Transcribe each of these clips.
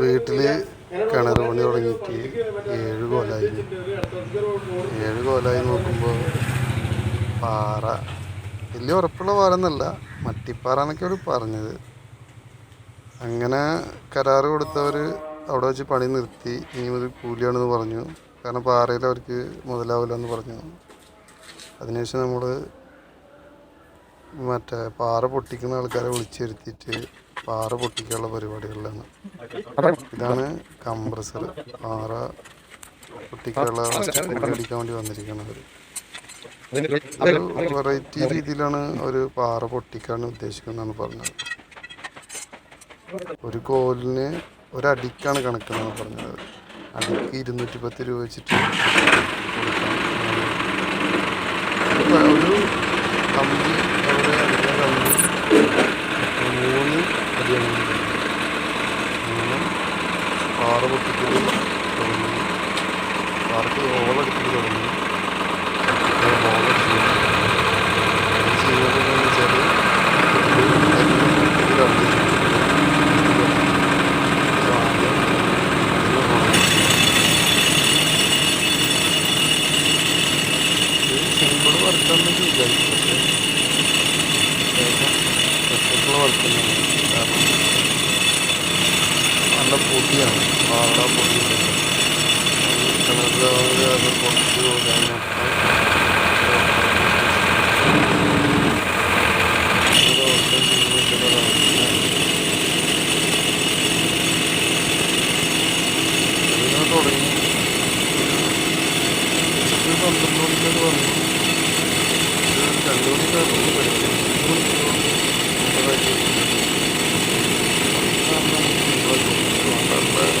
വീട്ടിൽ കിണർ പണി തുടങ്ങിയിട്ട് ഏഴ് കൊലായി ഏഴ് കൊലായി നോക്കുമ്പോൾ പാറ. വലിയ ഉറപ്പുള്ള പാറ എന്നല്ല മട്ടിപ്പാറ എന്നൊക്കെ അവർ പറഞ്ഞത്. അങ്ങനെ കരാറ് കൊടുത്തവർ അവിടെ വെച്ച് പണി നിർത്തി ഇനി മുതൽ കൂലിയാണെന്ന് പറഞ്ഞു. കാരണം പാറയിൽ അവർക്ക് മുതലാവില്ല എന്ന് പറഞ്ഞു. അതിനുശേഷം നമ്മൾ മറ്റേ പാറ പൊട്ടിക്കുന്ന ആൾക്കാരെ വിളിച്ചിരുത്തിയിട്ട് പാറ പൊട്ടിക്കാനുള്ള പരിപാടികളിലാണ് ഇതാണ് കംപ്രസർ പാറ പൊട്ടിക്കാനുള്ള അടിക്കാൻ വേണ്ടി വന്നിരിക്കുന്നത് ഒരു വെറൈറ്റി രീതിയിലാണ് ഒരു പാറ പൊട്ടിക്കാൻ ഉദ്ദേശിക്കുന്നതെന്ന് പറഞ്ഞത് ഒരു കോലിന് ഒരടിക്കാണ് കണക്കെന്നാണ് പറഞ്ഞത് അടിക്ക് ഇരുന്നൂറ്റി പത്ത് രൂപ വെച്ചിട്ട് ഒരു കമ്പി അവിടെ അടിക്കുന്ന കമ്പി മൂന്ന് അടിയാണ് കൊടുക്കുന്നത്. അങ്ങനെ പാറ പൊട്ടിക്കൽ തുടങ്ങി പാറക്ക് ഓളടിക്കൽ തുടങ്ങി അത് ഓളടിച്ചു അത് ചെയ്യുന്നത് എന്താണെന്ന് വെച്ചാൽ ഇതിലാണ് വർക്കാണെന്ന് വിചാരിക്കും പക്ഷേ അത്യാവശ്യം വർക്ക് തന്നെയാണ് കാരണം നല്ല പൊടിയാണ് പാറ പൊടി കിണറിൽ അത് പോകാൻ തുടങ്ങി പന്ത്രണ്ട് മണിക്കൂർ വന്നു ഒരു രണ്ട് മണിക്കായിരുന്നു പഠിക്കുന്നത് അറുപത്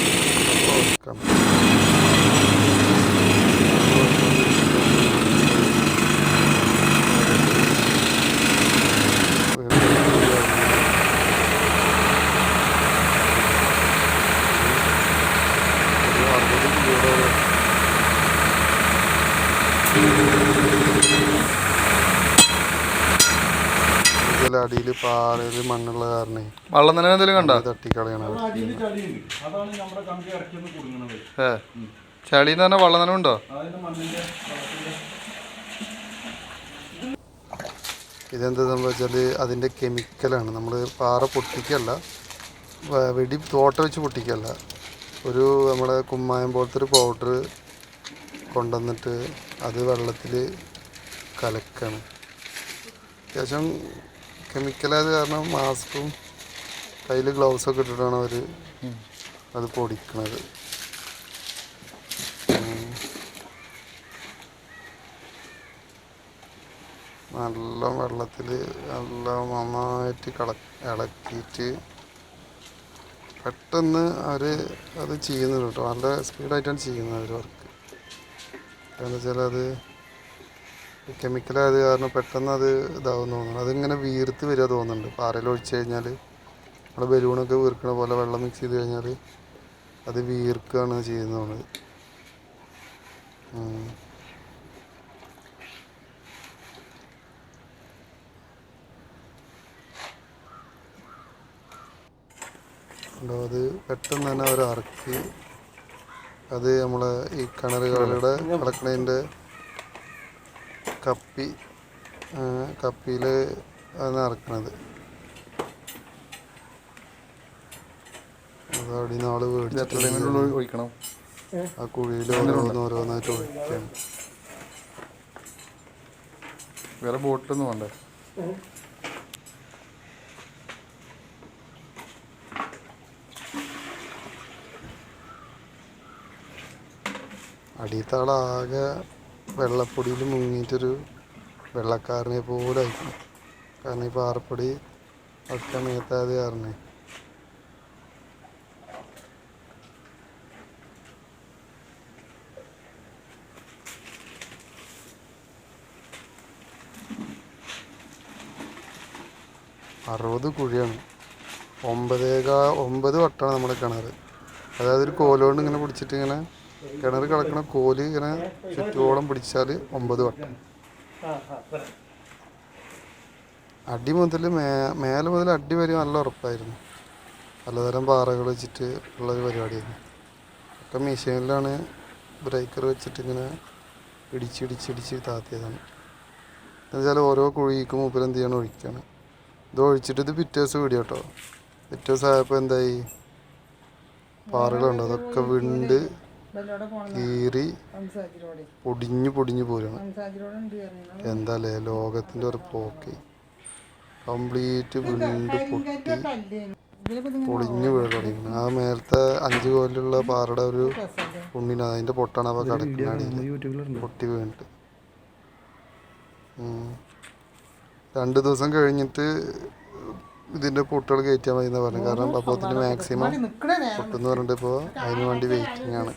ഇതിൽ അടിയിൽ പാറയിൽ മണ്ണുള്ള കാരണം. വെള്ളം തന്നെ എന്തെങ്കിലും കണ്ടോ? തട്ടിക്കളയാണ് ഏ. ചളി എന്ന് പറഞ്ഞാൽ വള്ളം തന്നെ ഉണ്ടോ? ഇതെന്താ സംഭവിച്ചാൽ അതിന്റെ കെമിക്കലാണ്. നമ്മൾ പാറ പൊട്ടിക്കല്ല വെടി തോട്ട വെച്ച് പൊട്ടിക്കല്ല. ഒരു നമ്മുടെ കുമ്മായം പോലത്തെ ഒരു പൗഡർ കൊണ്ടുവന്നിട്ട് അത് വെള്ളത്തിൽ കലക്കാണ്. അത്യാവശ്യം കെമിക്കലായത് കാരണം മാസ്കും കയ്യിൽ ഗ്ലൗസൊക്കെ ഇട്ടിട്ടാണ് അവർ അത് പൊടിക്കണത്. നല്ല വെള്ളത്തിൽ നല്ല നന്നായിട്ട് കള ഇളക്കിയിട്ട് പെട്ടെന്ന് അവർ അത് ചെയ്യുന്നുണ്ട് കേട്ടോ. നല്ല സ്പീഡായിട്ടാണ് ചെയ്യുന്നത് അവർ വർക്ക്. എന്താ വെച്ചാൽ അത് കെമിക്കലായത് കാരണം പെട്ടെന്ന് അത് ഇതാവും തോന്നുന്നു. അതിങ്ങനെ വീർത്ത് വരിക തോന്നുന്നുണ്ട്. പാറയിൽ ഒഴിച്ച് കഴിഞ്ഞാൽ നമ്മുടെ ബലൂണൊക്കെ വീർക്കണ പോലെ വെള്ളം മിക്സ് ചെയ്ത് കഴിഞ്ഞാൽ അത് വീർക്കുകയാണ് ചെയ്യുന്നത് നമ്മൾ ഉണ്ടോ? അത് പെട്ടെന്ന് തന്നെ അവർ ഇറക്കി അത് നമ്മളെ ഈ കിണറുകളുടെ കിടക്കണതിന്റെ കപ്പി കപ്പിയിൽ അത് അവിടെ നിന്ന് ആൾ എത്ര മേടിച്ചിട്ട് ഒഴിക്കണം. ആ കുഴിയിൽ ഓരോന്ന് ഓരോന്നായിട്ട് ഒഴിക്കണം. വേറെ ബോട്ടൊന്നും വേണ്ടേ. അടിയത്തെ ആളാകെ വെള്ളപ്പൊടിയിൽ മുങ്ങിയിട്ടൊരു വെള്ളക്കാരനെ പോലെ ആയിരിക്കും കാരണം ഈ പാറപ്പൊടി ഒക്കെ മേത്താതെ കാരണേ അറുപത് കുഴിയാണ്. ഒമ്പതേകാ ഒമ്പത് വട്ടമാണ് നമ്മുടെ കിണർ അതായത് ഒരു കോലോണ്ട് ഇങ്ങനെ പിടിച്ചിട്ട് ഇങ്ങനെ കിണർ കിടക്കണ കോൽ ഇങ്ങനെ ചുറ്റോളം പിടിച്ചാൽ ഒമ്പത് വട്ടം. അടി മുതൽ മേ മേലെ മുതൽ അടി വരെ നല്ല ഉറപ്പായിരുന്നു. പലതരം പാറകൾ വെച്ചിട്ട് ഉള്ളൊരു പരിപാടിയായിരുന്നു. ഒക്കെ മെഷീനിലാണ് ബ്രേക്കർ വെച്ചിട്ട് ഇങ്ങനെ ഇടിച്ചിടിച്ചിടിച്ച് ഇടിച്ച് ഇടിച്ച് താത്തിയതാണ്. എന്നുവെച്ചാൽ ഓരോ കുഴിക്കും മൂപ്പര് എന്ത് ചെയ്യണം ഒഴിക്കുകയാണ് ഇത് ഒഴിച്ചിട്ട് ഇത് പിറ്റേ ദിവസം വീഡിയോ കേട്ടോ. പിറ്റേ ദിവസം ആയപ്പോൾ എന്തായി? പാറകളുണ്ട്. അതൊക്കെ വിണ്ട് കീറി പൊടിഞ്ഞു പൊടിഞ്ഞു പോരാണ് എന്താല്ലേ ലോകത്തിന്റെ ഒരു പോക്ക്. കംപ്ലീറ്റ് വിണ്ട് പൊട്ടി പൊളിഞ്ഞു വീഴ തുടങ്ങി. ആ മേലത്തെ അഞ്ച് കോലുള്ള പാറയുടെ ഒരു ഉണ്ണിന് അതിന്റെ പൊട്ടാണ് അപ്പോൾ കിടക്കുന്ന പൊട്ടി വീണിട്ട്. രണ്ടു ദിവസം കഴിഞ്ഞിട്ട് ഇതിന്റെ പൊട്ടുകൾ കയറ്റിയാൽ മതി എന്ന് പറഞ്ഞു കാരണം അപ്പോൾ മാക്സിമം പൊട്ടെന്ന് പറഞ്ഞിട്ട് ഇപ്പോൾ അതിന് വേണ്ടി വെയിറ്റിംഗ് ആണ്.